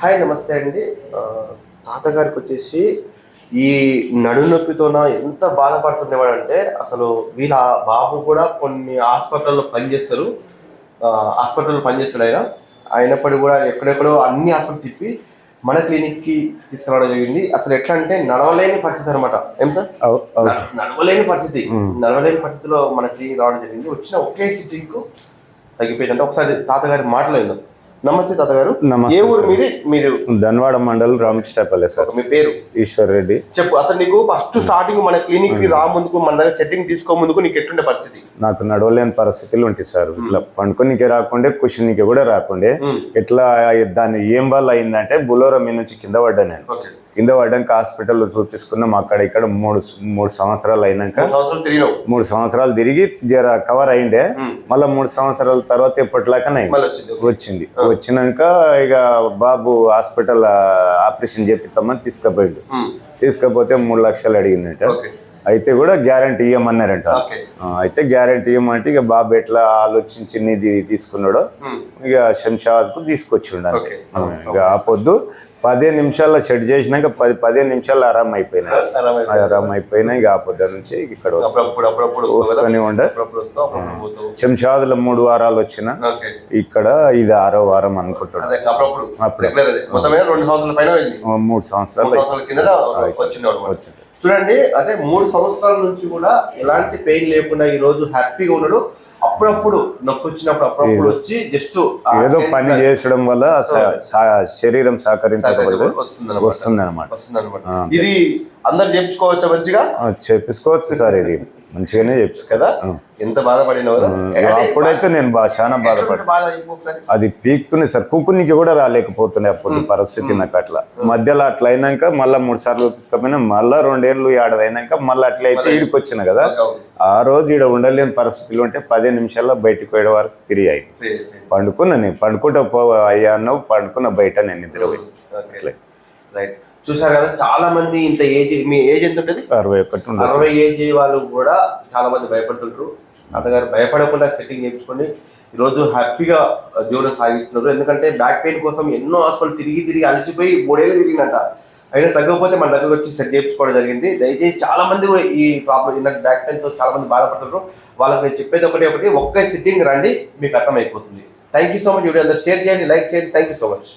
Hi నమస్తే అండి. తాతగారికి వచ్చేసి ఈ నడుము నొప్పితోన ఎంత బాధపడుతుండేవాడంటే అసలు వీళ్ళ బాబు కూడా కొన్ని హాస్పిటల్లో పనిచేస్తారు. హాస్పిటల్లో పనిచేస్తాడు ఆయన. అయినప్పటికీ కూడా ఎక్కడెక్కడో అన్ని హాస్పిటల్ తిప్పి మన క్లినిక్కి తీసుకురావడం జరిగింది. అసలు ఎట్లా అంటే నడవలేని పరిస్థితి అనమాట ఏం సార్. నడవలేని పరిస్థితి. నడవలేని పరిస్థితిలో మనకి రావడం జరిగింది. వచ్చిన ఒకే సిట్టింగ్కు తగ్గిపోయింది అంటే ఒకసారి తాతగారి మాటలేదు నమస్తే తాతగారు. నమస్తే ఏ ఊరు. మీది? మీరు? ధన్వాడ మండలం రామకృష్ణపల్లె సార్. మీ పేరు? ఈశ్వర్ రెడ్డి. చెప్పు అసలు నీకు ఫస్ట్ స్టార్టింగ్ మన క్లినిక్కి రా ముందుకు మన దగ్గర సెట్టింగ్ తీసుకో ముందుకు నీకు ఎట్టుండే పరిస్థితి? నాకు నడవలేని పరిస్థితులు ఉంటాయి సార్. ఇట్లా పండుకోనికి రాకుండే కుషనికి కూడా రాకుండే. ఇట్లా దాన్ని ఏం వల్ల అయిందంటే బులోరా మీ నుంచి కింద పడ్డా నేను. కింద పడ్డాక హాస్పిటల్లో చూపించుకున్నాం. అక్కడ ఇక్కడ మూడు మూడు సంవత్సరాలు అయినాక మూడు సంవత్సరాలు తిరిగినావు. మూడు సంవత్సరాలు తిరిగి జర కవర్ అయిండే. మళ్ళీ మూడు సంవత్సరాల తర్వాత వచ్చింది వచ్చింది. వచ్చినాక ఇక బాబు హాస్పిటల్ ఆపరేషన్ చేపిస్తామని తీసుకుపోయిండు. తీసుకపోతే మూడు లక్షలు అడిగిందంట. అయితే కూడా గ్యారంటీ ఇవ్వమన్నారంట అయితే గ్యారంటీ ఇవ్వమంటే ఇక బాబు ఎట్లా ఆలోచించి ఇది తీసుకున్నాడో. ఇక శంషాబాద్కు తీసుకొచ్చిండు ఇక ఆ పొద్దు పదిహేను నిమిషాల్లో సెట్ చేసినాక పది పదిహేను నిమిషాల్లో ఆరాం అయిపోయినా ఆరామైపోయింది. ఆరాం అయిపోయినా ఇక పొద్దు నుంచి ఇక్కడ వస్తూనే ఉండే. శంషాబాద్లో మూడు వారాలు వచ్చిన ఇక్కడ ఇది ఆరో వారం అనుకుంటున్నాను. అప్పుడే. మూడు సంవత్సరాలు వచ్చింది. చూడండి అంటే మూడు సంవత్సరాల నుంచి కూడా ఎలాంటి పెయిన్ లేకుండా ఈ రోజు హ్యాపీగా ఉన్నాడు. అప్పుడప్పుడు నొప్పి వచ్చినప్పుడు అప్పుడప్పుడు వచ్చి జస్ట్ ఏదో పని చేసడం వల్ల శరీరం సహకరించడం వల్ల వస్తుంది వస్తుంది అనమాట వస్తుంది అనమాట ఇది అందరు చేపించుకోవచ్చా మంచిగా? చేపించుకోవచ్చు సార్ ఇది. మంచిగానే చేపించుకో కదా? ఎంత బాధపడినావు? కదా అప్పుడైతే నేను చాలా బాధపడ్డా. ఎటువంటి బాధ చెప్పు ఒకసారి? అది పీక్తుంది సార్ కుక్కునికి కూడా రాలేకపోతుండే అప్పుడు పరిస్థితి నాకు అట్లా. మధ్యలో అట్లా అయినాక మళ్ళీ మూడు సార్లు తీసుకపోయినా మళ్ళీ రెండేళ్ళు ఏడాది అయినాక మళ్ళీ అట్లా అయితే ఈడికి వచ్చిన కదా. ఆ రోజు ఈడ ఉండలేని పరిస్థితులు ఉంటే పదిహేను నిమిషాల్లో బయటికి పోయే వరకు తిరిగి అయ్యి. సరే, సరే. పండుకున్నా నేను పండుకుంటా పో అయ్యా అన్నావు పండుకున్న బయట నేను నిద్ర పోయి ఓకే. రైట్. చూసారు కదా చాలా మంది ఇంత ఏజ్ మీ ఏజ్ ఎంత ఉంటుంది? అరవై ఒకటి ఉండదు అరవై ఏజ్ వాళ్ళు కూడా చాలా మంది భయపడుతుంటారు. అతగారు భయపడకుండా సెట్టింగ్ చేయించుకొని ఈరోజు హ్యాపీగా జీవనం సాగిస్తున్నారు. ఎందుకంటే బ్యాక్ పెయిన్ కోసం ఎన్నో హాస్పిటల్ తిరిగి తిరిగి అలసిపోయి మూడేళ్ళు తిరిగినట్ట అయినా తగ్గకపోతే మన దగ్గర వచ్చి సెట్ చేయించుకోవడం జరిగింది. దయచేసి చాలా మంది కూడా ఈ ప్రాబ్లం ఇలాంటి బ్యాక్ పెయిన్తో చాలా మంది బాధపడుతుంటారు. వాళ్ళకి నేను చెప్పేది ఒకటి ఒకటి ఒక్క సిట్టింగ్ రండి మీకు అర్థమైపోతుంది. Thank you so much video అందరు షేర్ చేయండి లైక్ చేయండి. Thank you so much